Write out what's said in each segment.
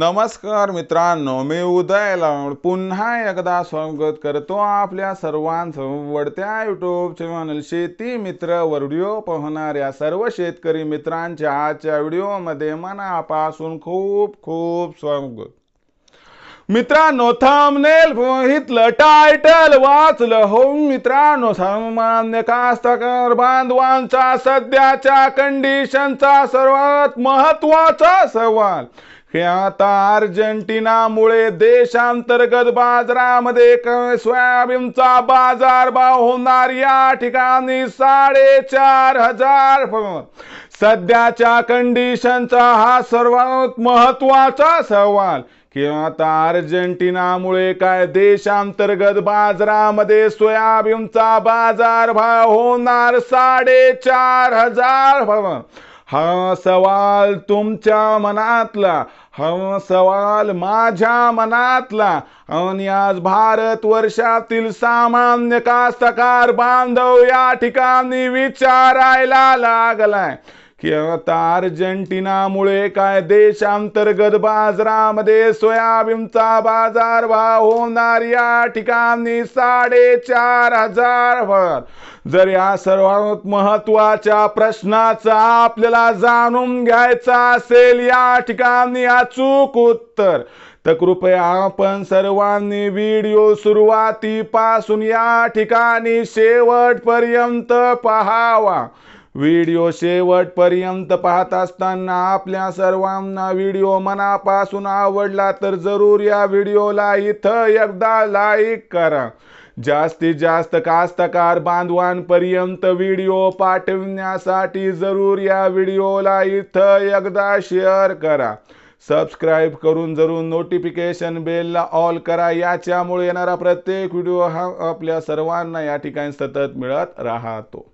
नमस्कार मित्रांनो मी उदय लावड पुन्हा एकदा स्वागत करतो आपल्या सर्वांचं वडत्या युट्यूब चॅनल शेती मित्र व्हिडिओ पाहणाऱ्या सर्व शेतकरी मित्रांच्या आजच्या व्हिडिओमध्ये मनापासून खूप खूप स्वागत. मित्रांनो थांबनेल बघितलं टायटल वाचलं. हो मित्रांनो सामान्य कास्तकार बांधवांचा सध्याच्या कंडिशनचा सर्वात महत्त्वाचा सवाल. हे आता अर्जेंटिनामुळे देशांतर्गत बाजारामध्ये सोयाबीनचा बाजार भाव होणार. या ठिकाणी साडेचार हजार. सध्याच्या कंडिशनचा हा सर्वात महत्त्वाचा सवाल. किंवा आता अर्जेंटिनामुळे काय देशांतर्गत बाजारामध्ये सोयाबीनचा बाजार भाव होणार? साडेचार हजार. भाव हा सवाल तुमच्या मनातला. सवाल माझ्या मनातला. आणि आज भारत वर्षातील सामान्य कास्तकार बांधव या ठिकाणी विचारायला लागलाय. की आता अर्जेंटिनामुळे काय देशांतर्गत बाजारामध्ये सोयाबीनचा बाजार भाव होणार या ठिकाणी साडेचार हजार भर जर या सर्वात महत्त्वाच्या प्रश्नाचा आपल्याला जाणून घ्यायचा असेल या ठिकाणी अचूक उत्तर. तर कृपया आपण सर्वांनी व्हिडिओ सुरुवातीपासून या ठिकाणी शेवटपर्यंत पहावा. व्हिडिओ शेवटपर्यंत पाहत असताना आपल्या सर्वांना व्हिडिओ मनापासून आवडला तर जरूर या व्हिडिओला इथं एकदा लाईक करा. जास्तीत जास्त कास्तकार बांधवांपर्यंत व्हिडिओ पाठवण्यासाठी जरूर या व्हिडिओला इथं एकदा शेअर करा. सबस्क्राईब करून जरूर नोटिफिकेशन बेलला ऑल करा. याच्यामुळे येणारा प्रत्येक व्हिडिओ हा आपल्या सर्वांना या ठिकाणी सतत मिळत राहतो.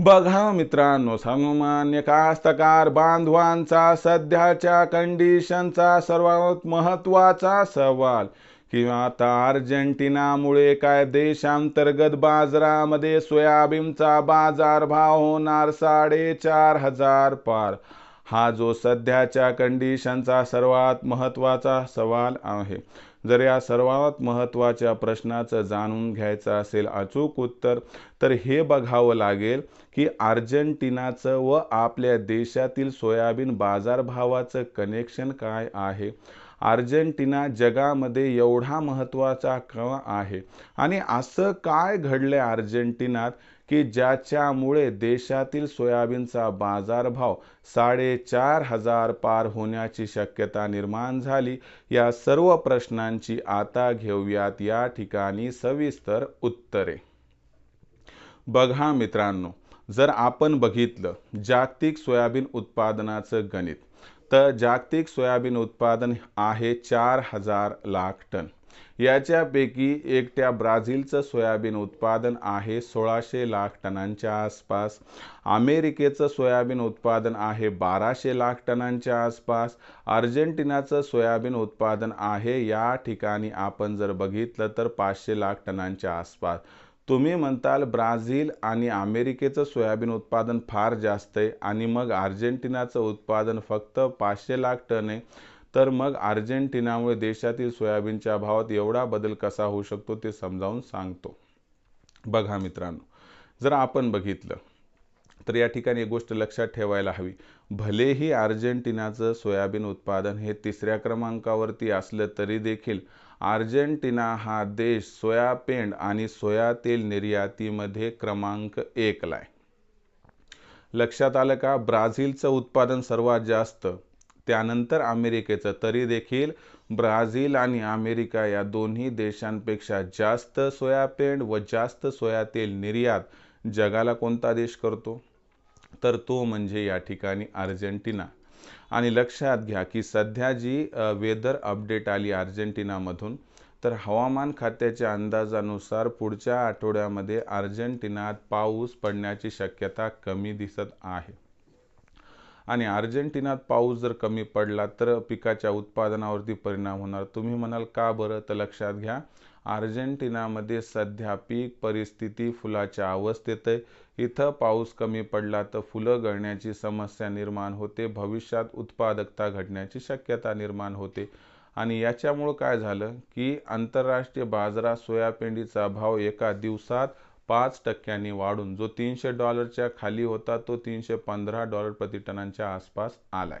बघा मित्रांनो सामान्य कास्तकार बांधवांचा सध्याच्या कंडिशनचा सर्वात महत्त्वाचा सवाल किंवा आता अर्जेंटिनामुळे काय देशांतर्गत बाजारामध्ये सोयाबीनचा बाजार भाव होणार साडेचार हजार पार? हा जो सध्याच्या कंडिशनचा सर्वात महत्त्वाचा सवाल आहे. जर या सर्वात महत्त्वाच्या प्रश्नाचं जाणून घ्यायचं असेल अचूक उत्तर तर हे बघावं लागेल की अर्जेंटिनाचं व आपल्या देशातील सोयाबीन बाजारभावाचं कनेक्शन काय आहे. अर्जेंटिना जगामध्ये एवढा महत्त्वाचा का आहे. आणि असं काय घडलंय अर्जेंटिनात की ज्याच्यामुळे देशातील सोयाबीनचा बाजारभाव साडेचार हजार पार होण्याची शक्यता निर्माण झाली? या सर्व प्रश्नांची आता घेऊयात. या ठिकाणी सविस्तर उत्तरे. बघा मित्रांनो जर आपण बघितलं जागतिक सोयाबीन उत्पादनाचं गणित तर जागतिक सोयाबीन उत्पादन आहे चार हजार लाख टन. याच्यापैकी एकट्या ब्राझीलचं सोयाबीन उत्पादन आहे सोळाशे लाख टनांच्या आसपास. अमेरिकेचं सोयाबीन उत्पादन आहे बाराशे लाख टनांच्या आसपास. अर्जेंटिनाचं सोयाबीन उत्पादन आहे या ठिकाणी आपण जर बघितलं तर पाचशे लाख टनांच्या आसपास. तुम्ही म्हणताल ब्राझील आणि अमेरिकेचं सोयाबीन उत्पादन फार जास्त आहे आणि मग अर्जेंटिनाचं उत्पादन फक्त पाचशे लाख टन आहे. तर मग अर्जेंटिनामुळे देशातील सोयाबीनच्या भावात एवढा बदल कसा होऊ शकतो ते समजावून सांगतो. बघा मित्रांनो जर आपण बघितलं तर या ठिकाणी एक गोष्ट लक्षात ठेवायला हवी. भलेही अर्जेंटिनाचं सोयाबीन उत्पादन हे तिसऱ्या क्रमांकावरती असलं तरी देखील अर्जेंटिना हा देश सोयापेंड आणि सोया तेल निर्यातीमध्ये क्रमांक एकला आहे. लक्षात आलं का? ब्राझीलचं उत्पादन सर्वात जास्त त्यानंतर अमेरिकेचं. तरी देखील ब्राझील आणि अमेरिका या दोन्ही देशांपेक्षा जास्त सोयापेंड व जास्त सोया तेल निर्यात जगाला कोणता देश करतो? तर तो म्हणजे या ठिकाणी अर्जेंटिना आणि लक्षात घ्या की सध्या जी वेदर अपडेट आली अर्जेंटिनामधून तर हवामान खात्याच्या अंदाजानुसार पुढच्या आठवड्यामध्ये अर्जेंटिनात पाऊस पडण्याची शक्यता कमी दिसत आहे. आणि अर्जेंटिनात पाऊस जर कमी पडला तर पिकाच्या उत्पादनावरती परिणाम होणार. तुम्ही म्हणाल का बरं? तर लक्षात घ्या. अर्जेंटिनामध्ये सध्या पीक परिस्थिती फुलाच्या अवस्थेत आहे. इथं पाऊस कमी पडला तर फुलं गळण्याची समस्या निर्माण होते. भविष्यात उत्पादकता घटण्याची शक्यता निर्माण होते. आणि याच्यामुळं काय झालं की आंतरराष्ट्रीय बाजारात सोयाबीनचा भाव एका दिवसात पाच टक्क्यांनी वाढून जो तीनशे डॉलरच्या खाली होता तो तीनशे पंधरा डॉलर प्रतिटनांच्या आसपास आलाय.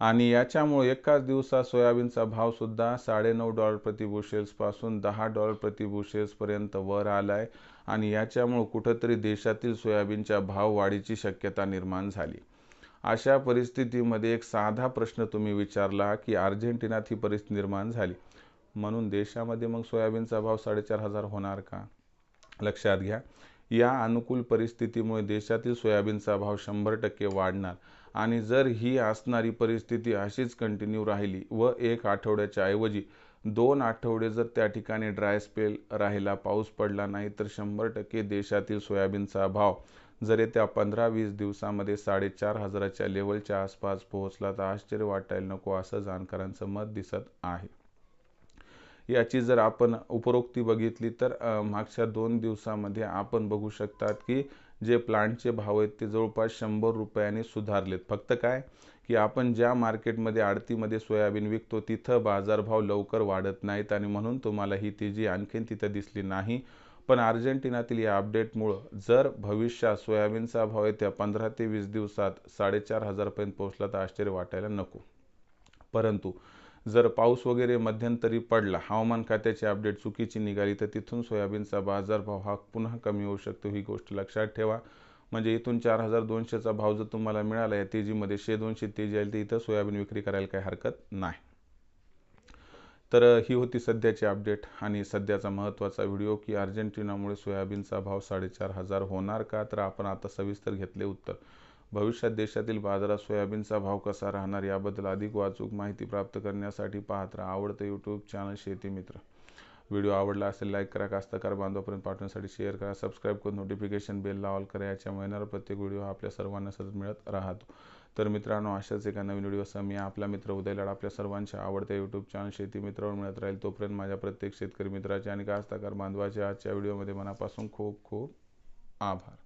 आणि याच्यामुळे एकाच दिवसात सोयाबीनचा भावसुद्धा साडेनऊ डॉलर प्रति पासून दहा डॉलर प्रति पर्यंत वर आलाय. आणि याच्यामुळे कुठंतरी देशातील सोयाबीनच्या भाव वाढीची शक्यता निर्माण झाली. अशा परिस्थितीमध्ये एक साधा प्रश्न तुम्ही विचारला की अर्जेंटिनात ही परिस्थिती निर्माण झाली. म्हणून देशामध्ये मग सोयाबीनचा भाव साडेचार हजार होणार का? लक्षात घ्या. या अनुकूल परिस्थितीमुळे देशातील सोयाबीनचा भाव शंभर टक्के वाढणार. आणि जर ही असणारी परिस्थिती अशीच कंटिन्यू राहिली व एक आठवड्याच्या ऐवजी दोन आठवडे जर त्या ठिकाणी ड्राय स्पेल राहिला पाऊस पडला नाही तर शंभर टक्के देशातील सोयाबीनचा भाव जर येत्या पंधरा वीस दिवसामध्ये साडेचार हजाराच्या लेवलच्या आसपास पोहोचला तर आश्चर्य वाटायला नको असं जाणकारांचं मत दिसत आहे. याची जर आपण उपरोक्ती बघितली तर मागच्या दोन दिवसामध्ये आपण बघू शकतात की जे प्लांटचे भाव आहेत ते जवळपास शंभर रुपयाने सुधारलेत. फक्त काय? की आपण ज्या मार्केटमध्ये आडतीमध्ये सोयाबीन विकतो तिथं बाजारभाव लवकर वाढत नाहीत आणि म्हणून तुम्हाला ही तेजी आणखीन तिथं दिसली नाही. पण अर्जेंटिनातील या अपडेटमुळं जर भविष्यात सोयाबीनचा भाव येत्या पंधरा ते वीस दिवसात साडेचार हजारपर्यंत पोहोचला तर आश्चर्य वाटायला नको. परंतु जर पाऊस वगैरे मध्यंतरी पडला हवामान खात्याची अपडेट चुकीची निघाली तर तिथून सोयाबीनचा बाजारभाव हा पुन्हा कमी होऊ शकतो ही गोष्ट लक्षात ठेवा. म्हणजे इथून चार हजार दोनशेचा भाव जर तुम्हाला मिळाला या तेजीमध्ये शे दोनशे तेजी आली तर इथं सोयाबीन विक्री करायला काही हरकत नाही. तर ही होती सध्याची अपडेट आणि सध्याचा महत्त्वाचा व्हिडिओ की अर्जेंटिनामुळे सोयाबीनचा भाव साडेचार हजार होणार का? तर आपण आता सविस्तर घेतले उत्तर. भविष्यात देशातील बाजारात सोयाबीनचा भाव कसा राहणार याबद्दल अधिक वाचूक माहिती प्राप्त करण्यासाठी पाहत राहा आवडतं यूट्यूब चॅनल शेती मित्र. व्हिडिओ आवडला असेल लाईक करा. कास्तकार बांधवापर्यंत पाठवण्यासाठी शेअर करा. सबस्क्राईब करून नोटिफिकेशन बेलला ऑल करा. याच्या महिन्यावर प्रत्येक व्हिडिओ आपल्या सर्वांना सतत मिळत राहतो. तर मित्रांनो अशाच एका नवीन व्हिडिओसह मी आपला मित्र उदयलाड आपल्या सर्वांच्या आवडत्या यूट्यूब चॅनल शेती मित्रावर मिळत राहील. तोपर्यंत माझ्या प्रत्येक शेतकरी मित्राचे आणि कास्तकार बांधवाच्या आजच्या व्हिडिओमध्ये मनापासून खूप खूप आभार.